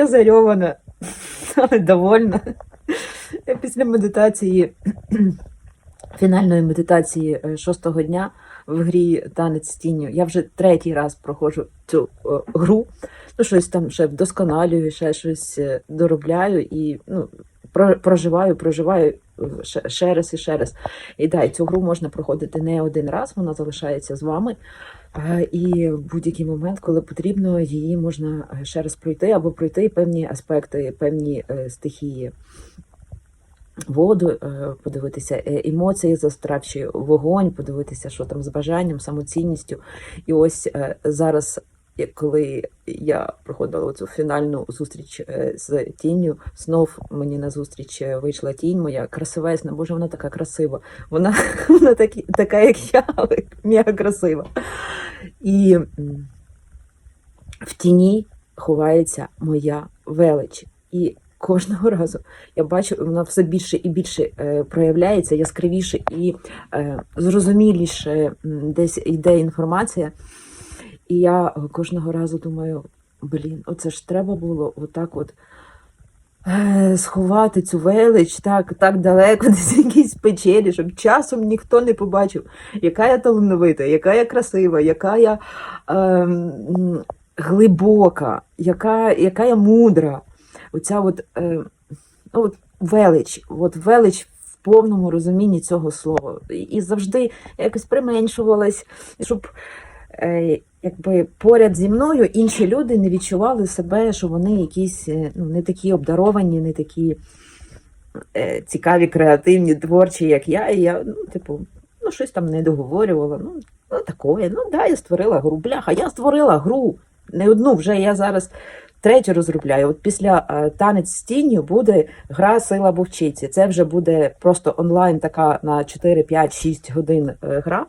Я зарьована, але довольна. Я після медитації, фінальної медитації е, шостого дня в грі Танець з тінню. Я вже третій раз проходжу цю е, гру. Ну, щось там ще вдосконалюю, ще щось е, доробляю і ну, проживаю, проживаю е, ще, раз і ще раз. І да, цю гру можна проходити не один раз, вона залишається з вами. І в будь-який момент, коли потрібно, її можна е, ще раз пройти або пройти певні аспекти, певні е, стихії. Воду подивитися, емоції застравчі, вогонь, подивитися, що там з бажанням, самоцінністю. І ось зараз, коли я проходила цю фінальну зустріч е, з тінню, знов мені на зустріч е, вийшла тінь моя красивесна, боже, вона така красива. Вона, вона такі, така, як я, але мега красива. І в тіні ховається моя велич. І кожного разу я бачу, вона все більше і більше е, проявляється, яскравіше і зрозуміліше десь йде інформація. І я кожного разу думаю: блін, оце ж треба було отак от. е, Сховати цю велич так, так далеко, десь якійсь печері, щоб часом ніхто не побачив, яка я талановита, яка я красива, яка я ем, глибока, яка, яка я мудра. Оця от, е, ну, от велич, от велич в повному розумінні цього слова. І завжди якось применшувалась, щоб е, якби поряд зі мною інші люди не відчували себе, що вони якісь е, ну, не такі обдаровані, не такі е, цікаві, креативні, творчі, як я. І я, ну, типу, ну, щось там не договорювала. Ну, ну такое. Ну, да, я створила гру. Бляха, я створила гру. Не одну вже я зараз третю розробляю. От після е, танець з тінню буде гра Сила Вовчиці. Це вже буде просто онлайн така на 4, 5, 6 годин е, гра,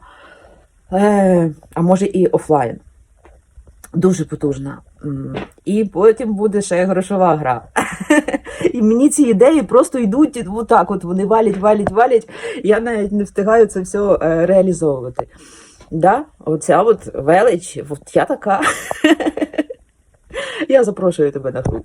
а може і офлайн. Дуже потужна. І потім буде ще грошова гра. І мені ці ідеї просто йдуть отак, от вони валять, валять, валять. Я навіть не встигаю це все е, реалізовувати. Да, оця от велич, от я така. Я запрошую тебе на гру.